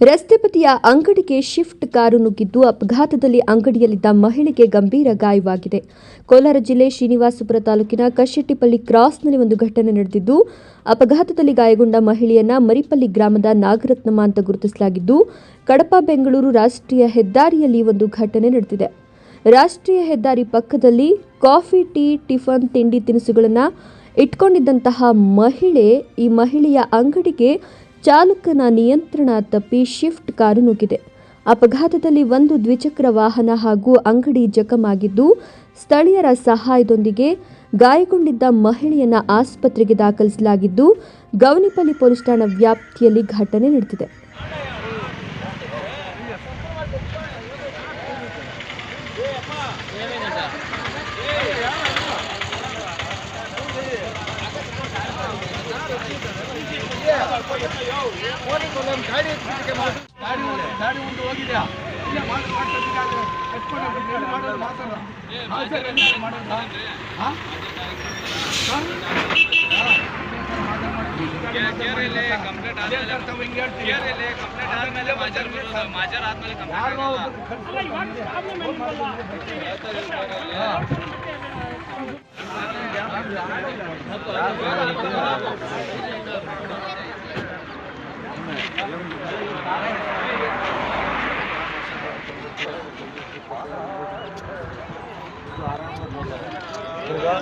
ರಸ್ತೆ ಬದಿಯ ಅಂಗಡಿಗೆ ಶಿಫ್ಟ್ ಕಾರು ನುಗ್ಗಿದ್ದು ಅಪಘಾತದಲ್ಲಿ ಅಂಗಡಿಯಲ್ಲಿದ್ದ ಮಹಿಳೆಗೆ ಗಂಭೀರ ಗಾಯವಾಗಿದೆ. ಕೋಲಾರ ಜಿಲ್ಲೆ ಶ್ರೀನಿವಾಸಪುರ ತಾಲೂಕಿನ ಕಶೆಟ್ಟಿಪಲ್ಲಿ ಕ್ರಾಸ್ನಲ್ಲಿ ಒಂದು ಘಟನೆ ನಡೆದಿದ್ದು, ಅಪಘಾತದಲ್ಲಿ ಗಾಯಗೊಂಡ ಮಹಿಳೆಯನ್ನ ಮರಿಪಲ್ಲಿ ಗ್ರಾಮದ ನಾಗರತ್ನಮ್ಮ ಅಂತ ಗುರುತಿಸಲಾಗಿದ್ದು, ಕಡಪ, ಬೆಂಗಳೂರು ರಾಷ್ಟ್ರೀಯ ಹೆದ್ದಾರಿಯಲ್ಲಿ ಒಂದು ಘಟನೆ ನಡೆದಿದೆ. ರಾಷ್ಟ್ರೀಯ ಹೆದ್ದಾರಿ ಪಕ್ಕದಲ್ಲಿ ಕಾಫಿ, ಟೀ, ಟಿಫನ್, ತಿಂಡಿ ತಿನಿಸುಗಳನ್ನು ಇಟ್ಕೊಂಡಿದ್ದಂತಹ ಮಹಿಳೆ ಈ ಮಹಿಳೆಯ ಅಂಗಡಿಗೆ ಚಾಲಕನ ನಿಯಂತ್ರಣ ತಪ್ಪಿ ಶಿಫ್ಟ್ ಕಾರು ನುಗ್ಗಿದೆ ಅಪಘಾತದಲ್ಲಿ ಒಂದು ದ್ವಿಚಕ್ರ ವಾಹನ ಹಾಗೂ ಅಂಗಡಿ ಜಖಮಾಗಿದ್ದು ಸ್ಥಳೀಯರ ಸಹಾಯದೊಂದಿಗೆ ಗಾಯಗೊಂಡಿದ್ದ ಮಹಿಳೆಯನ್ನ ಆಸ್ಪತ್ರೆಗೆ ದಾಖಲಿಸಲಾಗಿದ್ದು ಗೌನಿಪಲ್ಲಿ ಪೊಲೀಸ್ ಠಾಣಾ ವ್ಯಾಪ್ತಿಯಲ್ಲಿ ಘಟನೆ ನಡೆದಿದೆ ಹೋಗಿದೆ ಪೊಲೀಸರು ನಮ್ಮ ಗಾಡಿ ಗಾಡಿ ಗಾಡಿ ಮುಂದೆ ಹೋಗಿದೆ ಇಲ್ಲ ಮಾತು ಮಾಡ್ತಾರೆ ಎತ್ಕೊಂಡು ಮಾಡೋದು ಮಾತಾಡ ಮಾಡೋದು ಹಾಂ ಕಂಪ್ಲೇಂಟ್ आराम से मोटर दुर्गा